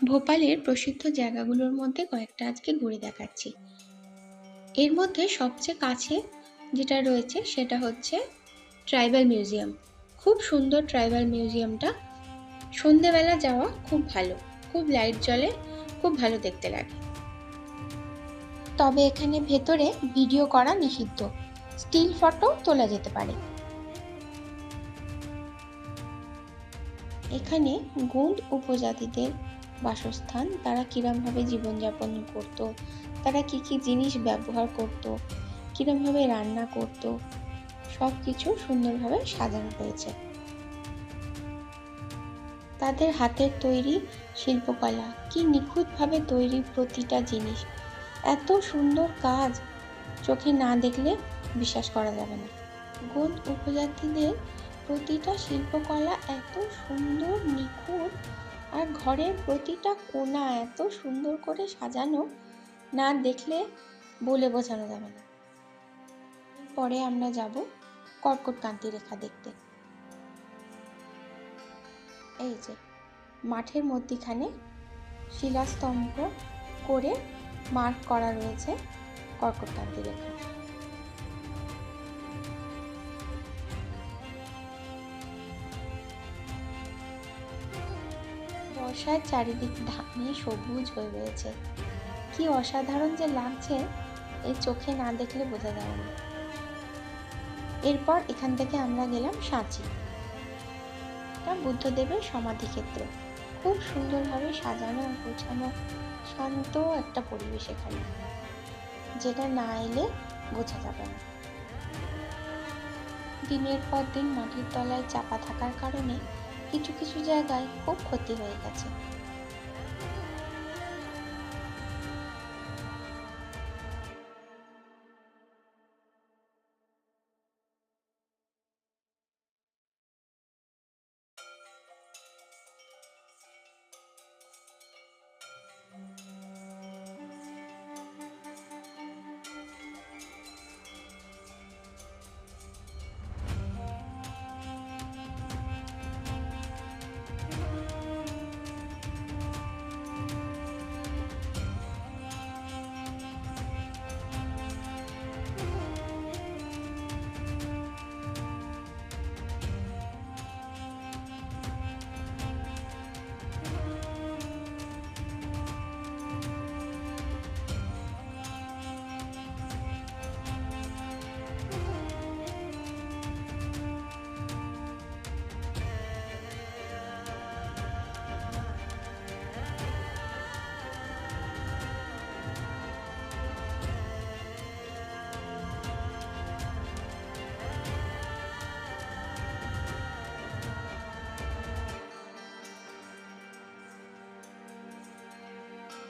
ভোপালের প্রসিদ্ধ জায়গাগুলোর মধ্যে কয়েকটা আজকে ঘুরে দেখাচ্ছি। এর মধ্যে সবচেয়ে কাছে যেটা রয়েছে সেটা হচ্ছে ট্রাইবাল মিউজিয়াম। খুব সুন্দর ট্রাইবাল মিউজিয়ামটা। সন্ধেবেলা যাওয়া খুব ভালো, খুব লাইট জ্বলে, খুব ভালো দেখতে লাগে। তবে এখানে ভেতরে ভিডিও করা নিষিদ্ধ। স্টিল ফটো তোলা যেতে পারে। এখানে গোন্ড উপজাতিদের বাসস্থান, তারা কিরমভাবে জীবনযাপন করত, তারা কি কি জিনিস ব্যবহার করত, কিরমভাবে রান্না করত সব কিছু সুন্দরভাবে সাজানো হয়েছে। তাদের হাতের তৈরি শিল্পকলা, কি নিখুঁতভাবে তৈরি প্রতিটা জিনিস, এত সুন্দর কাজ চোখে না দেখলে বিশ্বাস করা যাবে না। গোন্ড উপজাতিদের প্রতিটা শিল্পকলা এত সুন্দর, নিখুঁত আর ঘরের প্রতিটা কোণা এত সুন্দর করে সাজানো, না দেখলে বলে বোঝানো যাবে না। পরে আমরা যাব কর্কটকান্তি রেখা দেখতে। এই যে, মাঠের মধ্যিখানে শিলাস্তম্ভ করে মার্ক করা রয়েছে কর্কটকান্তি রেখা। বর্ষার চারিদিক ধানে সবুজ হয়ে রয়েছে। কি অসাধারণ যে লাগছে এই চোখে না দেখলে বোঝা যাবে না। এরপর এখান থেকে আমরা গেলাম সাঁচি। বুদ্ধদেবের সমাধিক্ষেত্র। খুব সুন্দরভাবে সাজানো গোছানো শান্ত একটা পরিবেশ এখানে, যেটা না এলে বোঝা যাবে না। দিনের পর দিন মাটির তলায় চাপা থাকার কারণে কিছু কিছু জায়গায় খুব ক্ষতি হয়ে গেছে।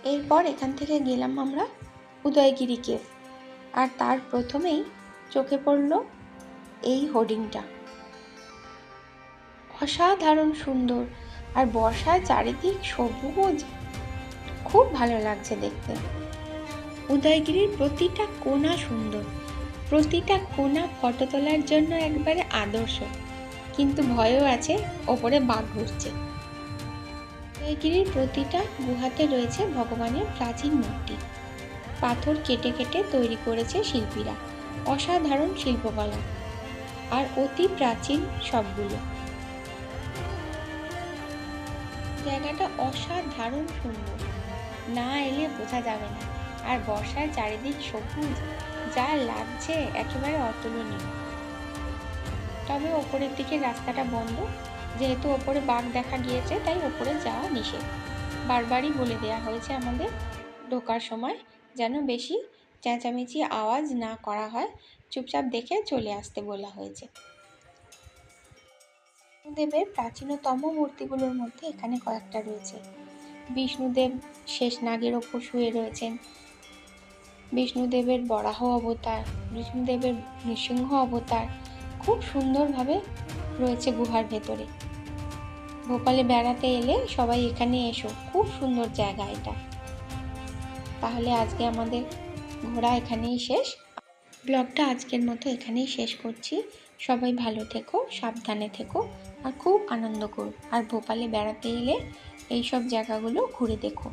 এরপর এখান থেকে গেলাম আমরা উদয়গিরি কেভ আর তার প্রথমেই চোখে পড়ল এই হোর্ডিংটা। অসাধারণ সুন্দর আর বর্ষায় চারিদিক সবুজ। খুব ভালো লাগছে দেখতে। উদয়গিরির প্রতিটা কোণা সুন্দর। প্রতিটা কোণা ফটো তোলার জন্য একবারে আদর্শ। কিন্তু ভয়ও আছে, ওপরে বাঘ ঘুরছে উদয়গিরির প্রতিটা গুহাতে রয়েছে ভগবানের প্রাচীন মূর্তি। পাথর কেটে কেটে তৈরি করেছে শিল্পীরা, অসাধারণ শিল্পকলা, আর অতি প্রাচীন সবগুলো। জায়গাটা অসাধারণ সুন্দর, না এলে বোঝা যাবে না, আর বর্ষার চারিদিক সবুজ, যা লাগছে একেবারে অতুলনীয়। তবে ওপরের দিকে রাস্তাটা বন্ধ যেহেতু ওপরে বাঘ দেখা গিয়েছে, তাই ওপরে যাওয়া নিষেধ। বারবারই বলে দেওয়া হয়েছে আমাদের ঢোকার সময় যেন বেশি চেঁচামেচি আওয়াজ না করা হয়, চুপচাপ দেখে চলে আসতে বলা হয়েছে। বিষ্ণুদেবের প্রাচীনতম মূর্তিগুলোর মধ্যে এখানে কয়েকটা রয়েছে। বিষ্ণুদেব শেষ নাগের ওপর শুয়ে রয়েছেন। বিষ্ণুদেবের বরাহ অবতার, বিষ্ণুদেবের নৃসিংহ অবতার খুব সুন্দরভাবে রয়েছে গুহার ভেতরে। ভোপালে বেড়াতে এলে সবাই এখানে এসো, খুব সুন্দর জায়গা এটা। তাহলে আজকে আমাদের ঘোরা এখানেই শেষ। ব্লগটা আজকের মতো এখানেই শেষ করছি। সবাই ভালো থেকো, সাবধানে থেকো, আর খুব আনন্দ করো। আর ভোপালে বেড়াতে এলে এই সব জায়গাগুলো ঘুরে দেখো।